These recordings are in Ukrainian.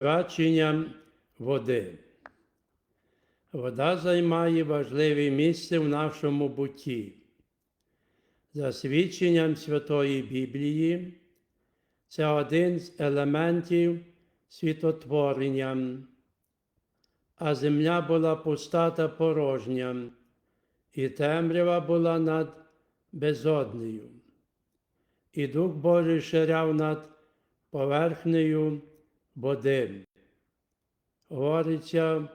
Баченням води. Вода займає важливе місце в нашому бутті. За свідченням Святої Біблії, це один з елементів світотворення, а земля була пуста та порожня, і темрява була над безоднею. І Дух Божий ширяв над поверхнею води. Говориться в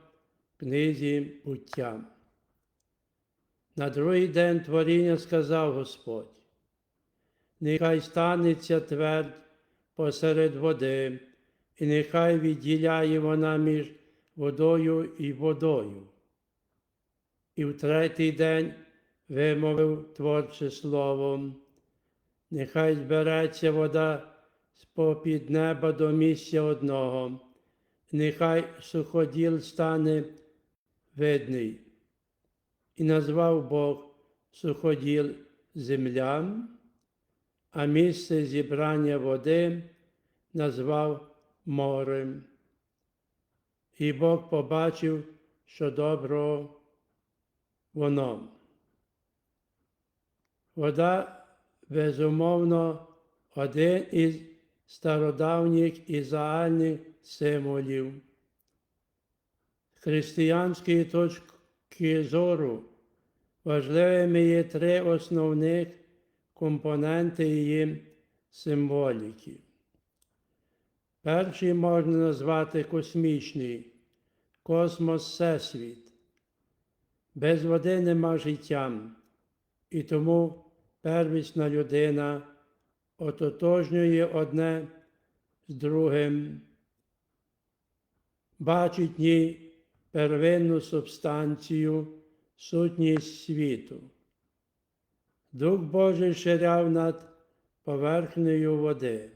книзі буття. На другий день творіння сказав Господь, нехай станеться твердь посеред води, і нехай відділяє вона між водою і водою. І в третій день вимовив творче слово, нехай збереться вода з-попід неба до місця одного, нехай суходіл стане видний. І назвав Бог суходіл земля, а місце зібрання води назвав морем. І Бог побачив, що добро воно. Вода, безумовно, один із стародавніх і загальних символів. Християнської точки зору важливими є три основних компоненти її символіки. Перший можна назвати космічний космос Всесвіт. Без води нема життя, і тому первісна людина ототожнює одне з другим, бачить в ній первинну субстанцію, сутність світу. Дух Божий ширяв над поверхнею води.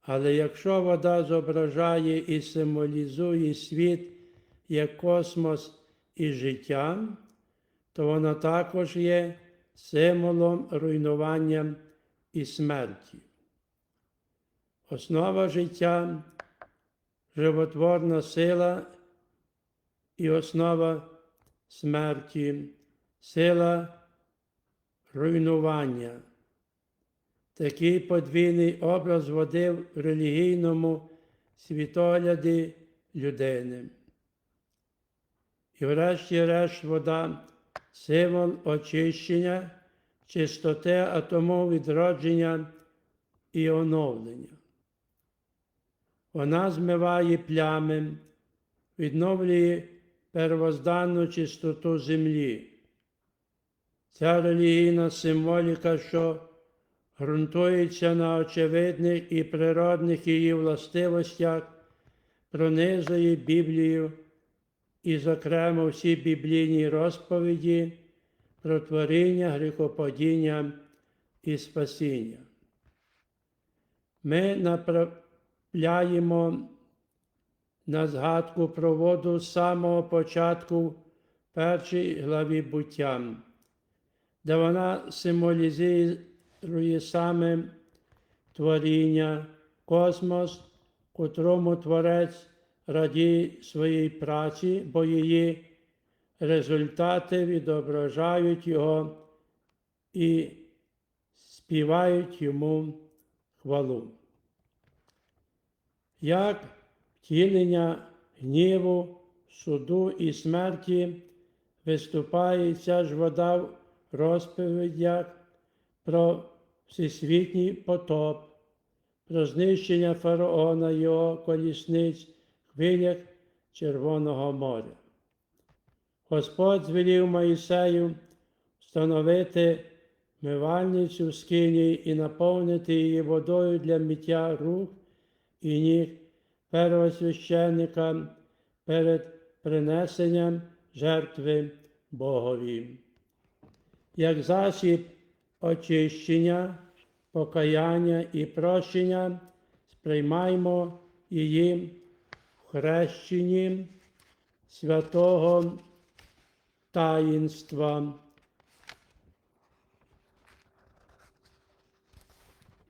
Але якщо вода зображає і символізує світ як космос і життя, то вона також є символом руйнування і смерті. Основа життя животворна сила і основа смерті, сила руйнування. Такий подвійний образ води в релігійному світогляді людини. І врешті-решт вода символ очищення, чистоти атомов відродження і оновлення. Вона змиває плями, відновлює первозданну чистоту землі. Ця релігійна символіка, що ґрунтується на очевидних і природних її властивостях, пронизує Біблію і, зокрема, всі біблійні розповіді про творіння, гріхопадіння і спасіння. Ми направляємо на згадку про воду з самого початку першій главі буття, де вона символізує саме творіння, космос, котрому творець радіє своїй праці, бо її результати відображають його і співають йому хвалу. Як втілення гніву, суду і смерті виступає ця ж вода в розповідях про всесвітній потоп, про знищення фараона його колісниць в хвилях Червоного моря. Господь звелів Моїсею встановити мивальницю в скині і наповнити її водою для миття рук і ніг первосвященника перед принесенням жертви Богові. Як засіб очищення, покаяння і прощення, сприймаємо її в хрещенні святого таїнства.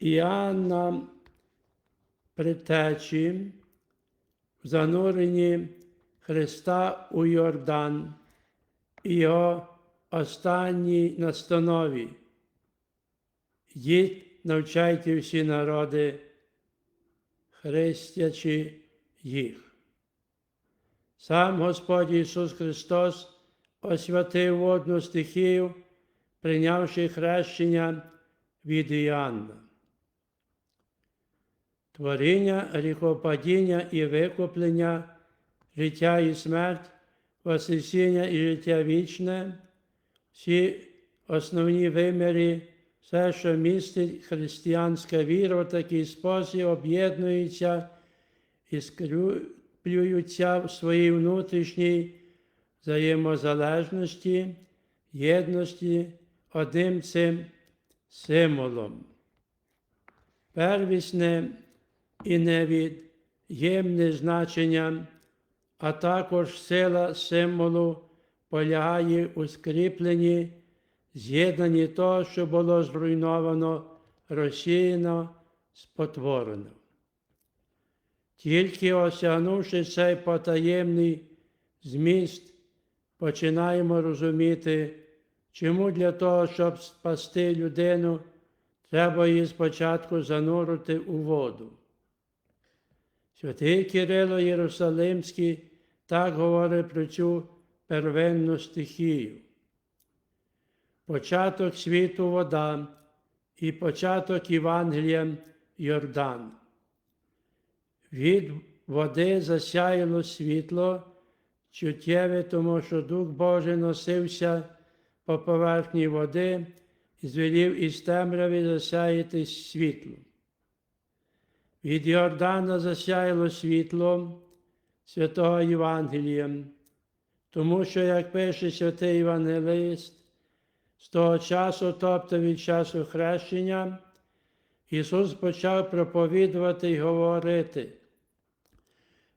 Іоанна Притечі в зануренні Христа у Йордан і його останній настанові. Їдь, навчайте всі народи, хрестячи їх. Сам Господь Ісус Христос освятив водну стихію, прийнявши хрещення від Іоанна. Творіння, гріхопадіння і викуплення, життя і смерть, Воскресіння і життя вічне, всі основні виміри, все, що містить християнська віра, в такий спосіб об'єднується і скріплюються в своїй внутрішній взаємозалежності, єдності одним цим символом. Первісне і невід'ємне значення, а також сила символу полягає у скріпленні, з'єднанні того, що було зруйновано, розсіяно, спотворено. Тільки осягнувши цей потаємний зміст, починаємо розуміти, чому для того, щоб спасти людину, треба її спочатку занурити у воду. Святий Кирило Єрусалимський так говорить про цю первинну стихію. Початок світу вода і початок Євангелія Йордан. Від води засяяло світло, чуттєве, тому що Дух Божий носився по поверхні води і звелів із темряви засяяти світло. Від Йордана засяяло світло святого Євангелія, тому що, як пише святий Євангелист, з того часу, тобто від часу хрещення, Ісус почав проповідувати і говорити.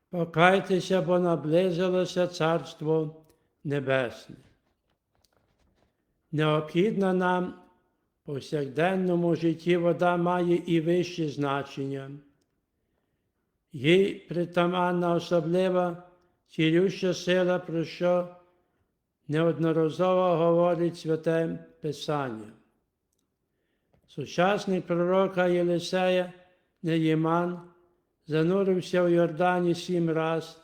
Покайтеся, бо наблизилося Царство Небесне. Необхідна нам в повсякденному житті вода має і вище значення. Їй притаманна особлива цілюща сила, про що неодноразово говорить святе Писання. Сучасник пророка Єлисея Неєман занурився в Йордані сім раз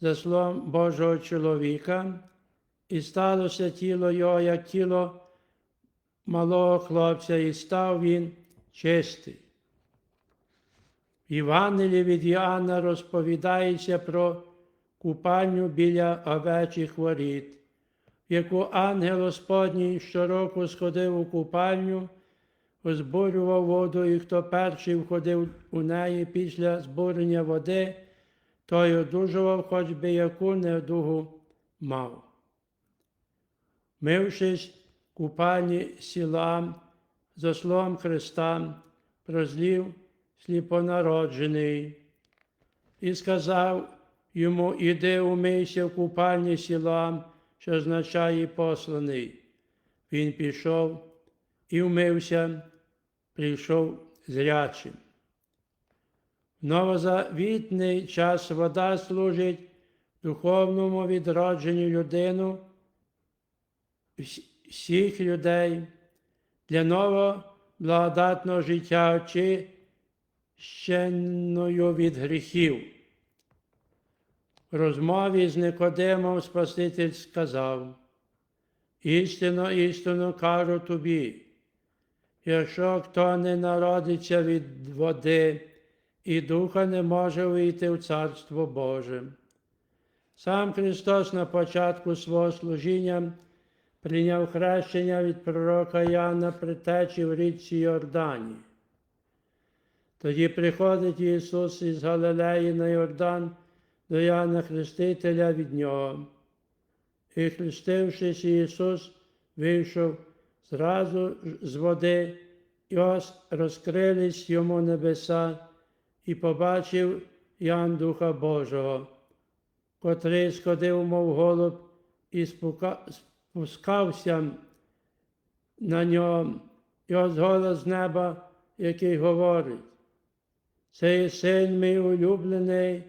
за словом Божого чоловіка, і сталося тіло його, як тіло малого хлопця, і став він чистий. В Євангелії від Іоанна розповідається про купальню біля овечих воріт, в яку ангел Господній щороку сходив у купальню, збурював воду, і хто перший входив у неї після збурення води, той одужував, хоч би яку недугу мав. Мившись в купальні сілам, за словом Христа, прозлів сліпонароджений, і сказав йому, іди умийся в купальні сілам, що означає посланий. Він пішов і вмився, прийшов зрячим. В новозавітний час вода служить духовному відродженню людину, всіх людей для нового благодатного життя очищеною від гріхів. В розмові з Никодимом Спаситель сказав, істинно, істинно кажу тобі, якщо хто не народиться від води і духа не може вийти в Царство Боже. Сам Христос на початку свого служіння прийняв хрещення від пророка Яна при течі в річці Йордані. Тоді приходить Ісус із Галилеї на Йордан до Яна Хрестителя від Нього. І, хрестившись, Ісус вийшов зразу з води, і ось розкрились йому небеса, і побачив Ян Духа Божого, котрий сходив, мов голуб, і спускався на ньому, і ось голос з неба, який говорить. Цей син мій улюблений,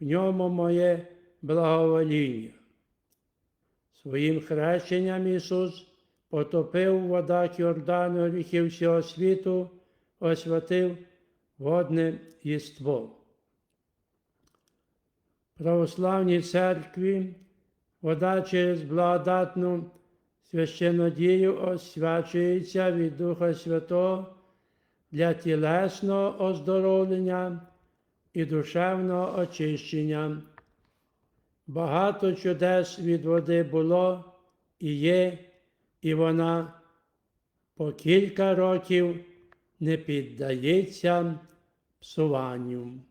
в ньому моє благовоління. Своїм хрещенням Ісус потопив в водах Йордану гріхів всього світу, освятив водне єство. Православній церкві вода через благодатну священодію освячується від Духа Святого для тілесного оздоровлення і душевного очищення. Багато чудес від води було і є, і вона по кілька років не піддається псуванню.